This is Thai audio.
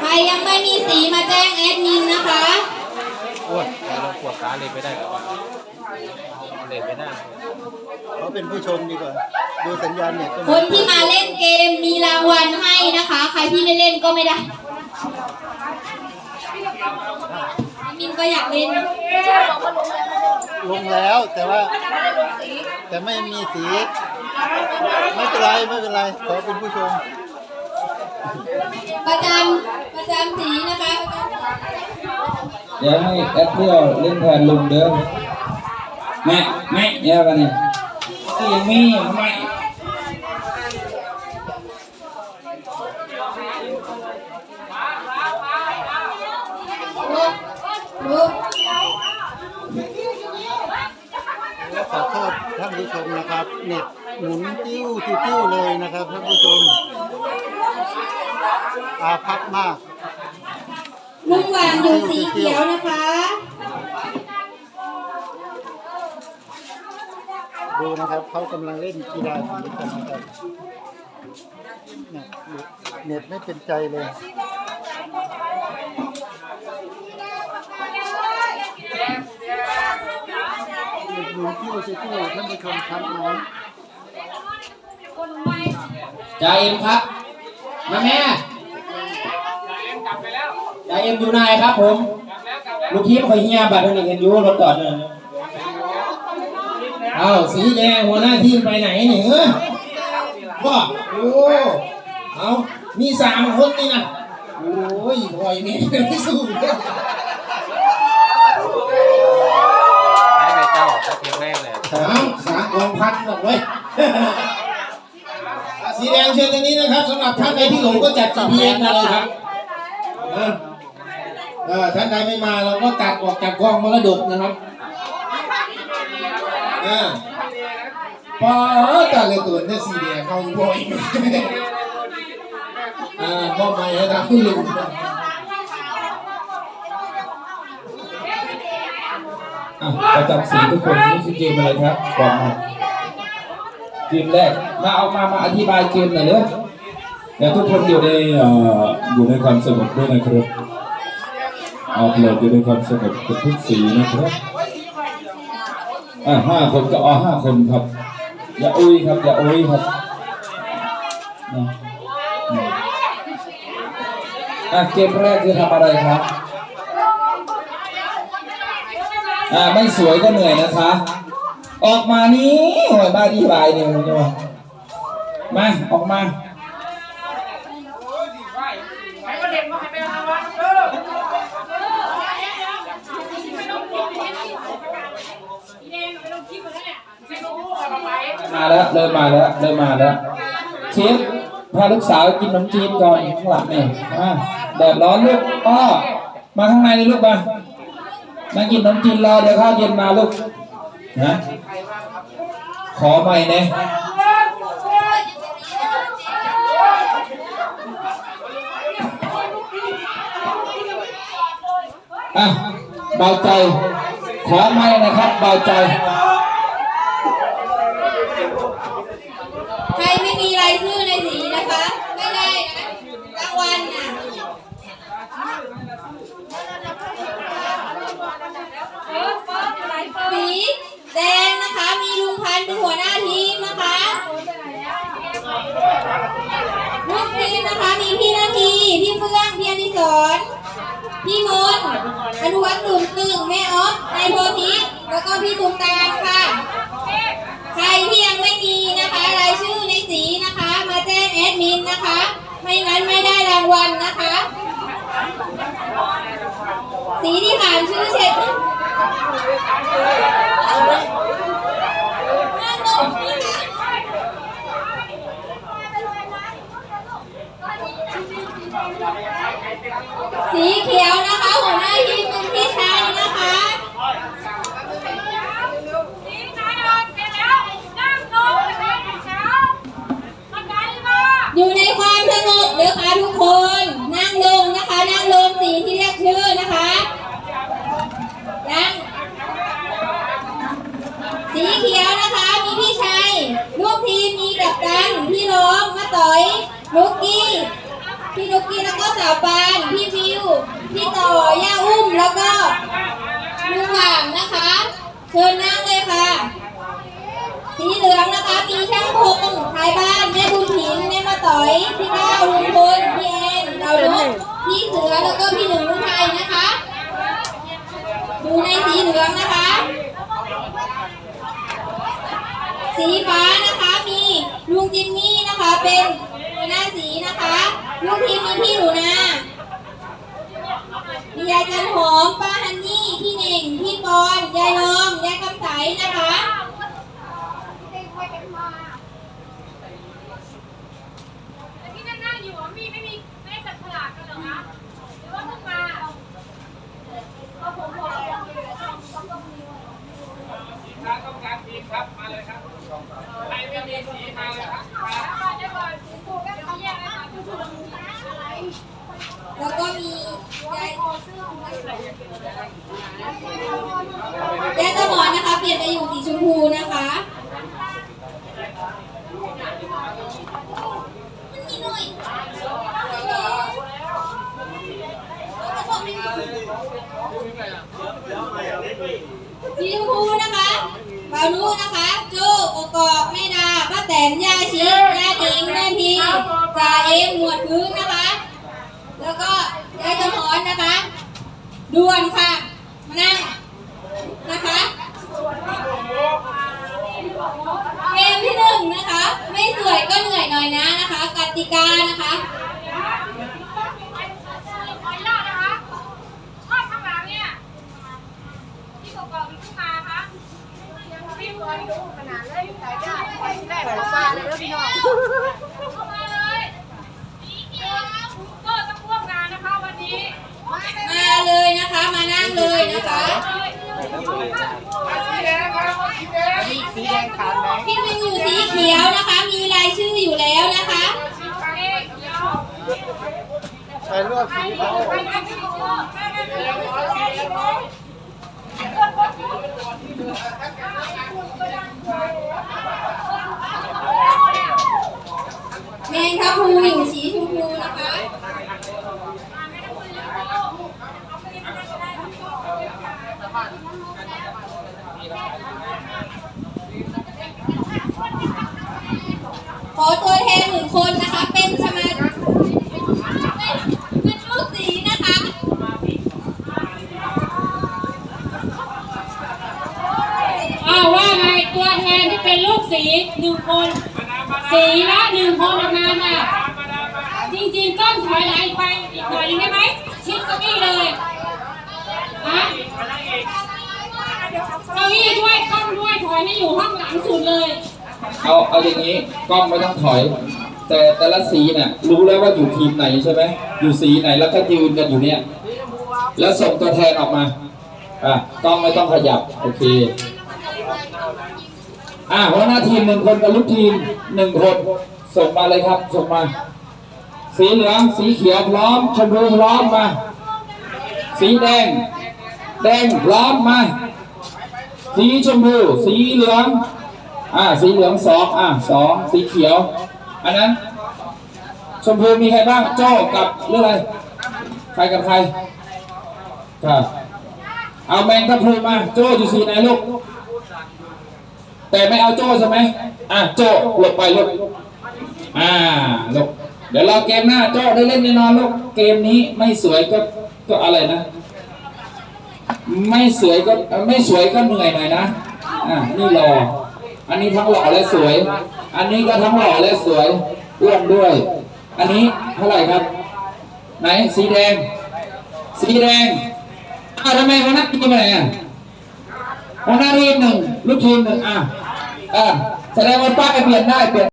ใครยังไม่มีสีมาแจ้งแอดมินนะคะโอ้ยเราปวดขาเลยไปได้กับว่าเลยไปหน้าเขาเป็นผู้ชมดีกว่าดูสัญญาณเน็ตก็คนที่มาเล่นเกมมีรางวัลให้นะคะ ใครที่ไม่เล่นก็ไม่ได้แอดมินก็อยากเล่นลงแล้วแต่ว่า แต่ไม่มีสี ไม่เป็นไรไม่เป็นไรขอเป็นผู้ชม ประจำประจำสีนะคะเดี๋ยวให้แอปเปิลเล่นแทนลุงเด้อแม่แม่เนี่ยกันเนี่ยที่ยังมีไม่ลุกลุกขอโทษท่านผู้ชมนะครับเน็ตหมุนติ้วติ้วๆเลยนะครับท่านผู้ชม อาพับมาก ลุงหวานอยู่สีเขียวนะคะ ดูนะครับเขากำลังเล่นกีฬาสีกันนะครับเนี่ยเน็ตไม่เป็นใจเลยเน็ตหมุนติ้วติ้วๆท่านผู้ชมครับน้องจ่าเอ็มครับ มาแม่จ่าเอ็มอยู่ไหนครับผม ลูกทีมคอยเฮียบัตรหนึ่งเห็นอยู่รถจอดเนี่ยเอาสีแดงหัวหน้าทีมไปไหนเนี่ยเออว่าโอ้เอามีสามคนนี่นะโอ้ยปล่อยแม่ไม่สู้เลยให้ไปเจ้าถ้าเพียงแรกเลยเอาสามกองพันหรอกเว้ย สีแดงเชิญตรงนี้นะครับสำหรับท่านใดที่หลงก็จัด GPS มาเลยครับเออเออท่านใดไม่มาเราก็ตัดออกจากกล้องมรดกนะครับเออพอตัดเลยตัวเนี่ยสีแดงเขาบ่อยอ่ามอบหมายให้ทางผู้ลุงอะประจำสีทุกคนนี่คือเกมอะไรครับบอกมา เกมแรกมาเอามามาอธิบายเกมหน่อยเนอะและทุกคนอยู่ในออยู่ในความสงบด้วยนะครับเอาเพลงอยู่ในความสงบกับทุกสีนะครับอ่าห้าคนก็เอาห้าคนครับ อย่าอุ้ยครับ อย่าอุ้ยครับอะเกมแรกคือทำอะไรครับอ่าไม่สวยก็เหนื่อยนะคะ ออกมานี้โอ้ยบ้าดีบายเนี่ยมาออกมามาแล้วเริ่มมาแล้วเริ่มมาแล้วเชฟพาลูกสาวกินขนมจีนก่อนข้างหลังนี่มาแดดร้อนลูกอ้อมาข้างในเลยลูกมามากินขนมจีนรอเดี๋ยวข้าวเย็นมาลูกนะ ขอใหม่เนี่ยอะเบาใจ ขอใหม่นะครับ เบาใจ ใครไม่มีรายชื่อในสีนะคะ ไม่ได้นะรางวัลน่ะสีแดงนะคะ มีลุงพันธุ์เป็นหัวหน้าทีมนะคะลูกทีมนะคะมีพี่นาทีพี่เฟื่องพี่อนิสร พี่มนต์อนุวัฒน์ตุ่มตึงแม่ออฟนายโพธิแล้วก็พี่ตุ้มตาค่ะ ใครที่ยังไม่มีนะคะรายชื่อในสีนะคะ มาแจ้งแอดมินนะคะ ไม่งั้นไม่ได้รางวัลนะคะ สีที่ผ่านชื่อเช็ด สีเขียวนะคะ หัวหน้าทีมคุณพี่ชัยนะคะอยู่ในความสงบนะคะทุกคนนั่งลงนะคะ นั่งลงสีที่เรียกชื่อนะคะนั่งสีเขียวนะคะ มีพี่ชัย ลูกทีมมีกับตันพี่ร้องมาต่อย ลูกกี้ พี่นุกกี้แล้วก็สาวปานพี่วิว พี่ต่อย่าอุ้มแล้วก็ลุงหว่างนะคะ เชิญนั่งเลยค่ะ สีเหลืองนะคะมีช่างพงทายบ้านแม่บุญถินแม่มาต่อยพี่ก้าวลุงพลพี่แอนดาวนุกพี่เสือแล้วก็พี่หนึ่งลุงไทยนะคะดูในสีเหลืองนะคะ สีฟ้านะคะมีลุงจิมมี่นะคะเป็นหน้าสีนะคะ ลูกทีมมีพี่หนูนามียายจันหอมป้าฮันนี่พี่เน่งพี่ปอนยายนอมยายคำใสนะคะที่นั่งๆอยู่อะมีไม่มีไม่ได้จับฉลากกันเหรอคะหรือว่าเพิ่งมาเอาผมบอกแล้วก็มี ยายยายตะหมอนนะคะ เปลี่ยนไปอยู่สีชมพูนะคะมันมีหน่อยสีชมพูนะคะบาวนุนะคะโจ้กกอกแม่ดาป้าแตนย่าชีย่าติงแม่พีจ่าเอ็มหมวดพื้นนะคะ แล้วก็ ยายตะหอนนะคะด่วนค่ะ มานั่งนะคะเกมที่หนึ่งนะคะ ไม่สวยก็เหนื่อยหน่อยนะนะคะ กติกานะคะ ขออนุญาตนะคะชอบข้างหลังเนี่ยที่กอกๆมีขึ้นมาคะพี่หัวพี่ดูขนาดเลยสายญาติแรกเราฟ้าเลยแล้วพี่น้องเข้ามาเลยสีเขียวก็ต้องร่วมงานนะคะวันนี้ มาเลยนะคะ มานั่งเลยนะคะ สีแดงขาดไหมพี่วินอยู่สีเขียวนะคะ มีรายชื่ออยู่แล้วนะคะใช้รวบสีเขาแมงทับพลูอยู่สีชมพูนะคะ ข อตัวแทนหนึ่งคนนะคะ เป็นสมาชิกเป็นลูกสีนะคะอ้าวว่าไงตัวแทนที่เป็นลูกสีหนึ่งคน สีละหนึ่งคนออกมาค่ะจริงๆต้องถอยหลังไปอีกหน่อยนึงได้ไหมชิดเก้าอี้เลยฮะเก้าอี้ด้วยก้องด้วยถอยให้อยู่ห้องหลังสุดเลย เอาเอาอย่างนี้กล้องไม่ต้องถอย แต่แต่ละสีเนี่ยรู้แล้วว่าอยู่ทีมไหนใช่ไหมอยู่สีไหนแล้วก็ยืนกันอยู่เนี่ย แล้วส่งตัวแทนออกมาอะกล้องไม่ต้องขยับโอเคอะหัวหน้าทีมหนึ่งคนกับลูกทีมหนึ่งคนส่งมาเลยครับส่งมา สีเหลืองสีเขียวพร้อมชมพูพร้อมมา สีแดง แดงพร้อมมา สีชมพูสีเหลือง อ่าสีเหลืองสองอ่าสองสีเขียว อันนั้น ชมพูมีใครบ้างโจ้กับเรื่องอะไรใครกับใครครับเอาแมงทับพลูมาโจ้อยู่สีไหนลูกแต่ไม่เอาโจ้ใช่ไหมอะโจ้หลบไปลูกอ่าลูกเดี๋ยวเราเกมหน้าโจ้ได้เล่นแน่นอนลูกเกมนี้ไม่สวยก็ก็อะไรนะ ไม่สวยก็ไม่สวยก็เหนื่อยหน่อยนะอะนี่รอ อันนี้ทั้งหล่อและสวย อันนี้ก็ทั้งหล่อและสวยอ้วนด้วย อันนี้เท่าไหร่ครับ ไหนสีแดง สีแดงอ้าวทำไมหัวหน้าทีมไปไรอะหัวหน้าทีมหนึ่งลูกทีมหนึ่งอะอะแสดงว่าป้าเปลี่ยนได้เปลี่ยน